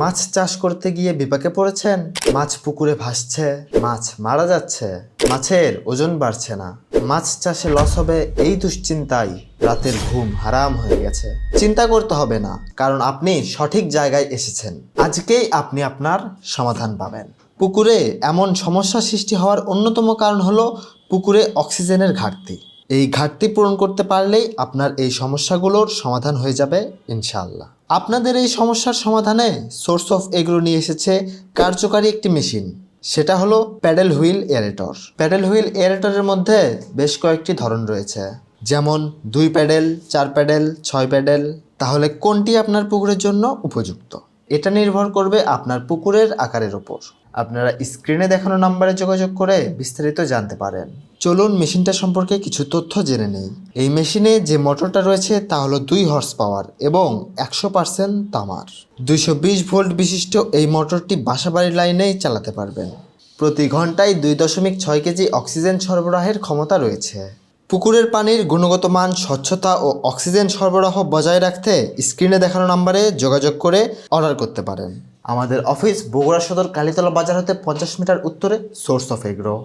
মাছ চাষ করতে গিয়ে বিপাকে পড়েছেন? মাছ পুকুরে ভাসছে, মাছ মারা যাচ্ছে, মাছের ওজন বাড়ছে না। মাছ চাষে লস হবে এই দুশ্চিন্তায় রাতের ঘুম হারাম হয়ে গেছে। চিন্তা করতে হবে না, কারণ আপনি সঠিক জায়গায় এসেছেন। আজকেই আপনি আপনার সমাধান পাবেন। পুকুরে এমন সমস্যা সৃষ্টি হওয়ার অন্যতম কারণ হলো পুকুরে অক্সিজেনের ঘাটতি। এই ঘাটতি পূরণ করতে পারলেই আপনার এই সমস্যাগুলোর সমাধান হয়ে যাবে, ইনশাআল্লাহ। আপনাদের এই সমস্যার সমাধানে সোর্স অফ এগ্রো নিয়ে এসেছে কার্যকারী একটি মেশিন। সেটা হলো paddle wheel aerator paddle wheel এয়ারেটরের মধ্যে বেশ কয়েকটি ধরন রয়েছে। যেমন দুই প্যাডেল, চার প্যাডেল, ছয় প্যাডেল, তাহলে কোনটি আপনার পুকুরের জন্য উপযুক্ত? এটা নির্ভর করবে আপনার পুকুরের আকারের ওপর। আপনারা স্ক্রিনে দেখানো নাম্বারে যোগাযোগ করে বিস্তারিত জানতে পারেন। চলুন মেশিনটা সম্পর্কে কিছু তথ্য জেনে নেই। এই মেশিনে যে মোটরটা রয়েছে তা হলো দুই হর্স পাওয়ার এবং একশো পার্সেন্ট তামার। দুইশো বিশ ভোল্ট বিশিষ্ট এই মোটরটি বাসাবাড়ির লাইনেই চালাতে পারবেন। প্রতি ঘন্টায় দুই দশমিক ছয় কেজি অক্সিজেন সরবরাহের ক্ষমতা রয়েছে। পুকুরের পানির গুণগত মান, স্বচ্ছতা ও অক্সিজেন সরবরাহ বজায় রাখতে স্ক্রিনে দেখানো নম্বরে যোগাযোগ করে অর্ডার করতে পারেন। আমাদের অফিস বগুড়া সদর কালীতলা বাজার হতে পঞ্চাশ মিটার উত্তরে সোর্স অফ এগ্রো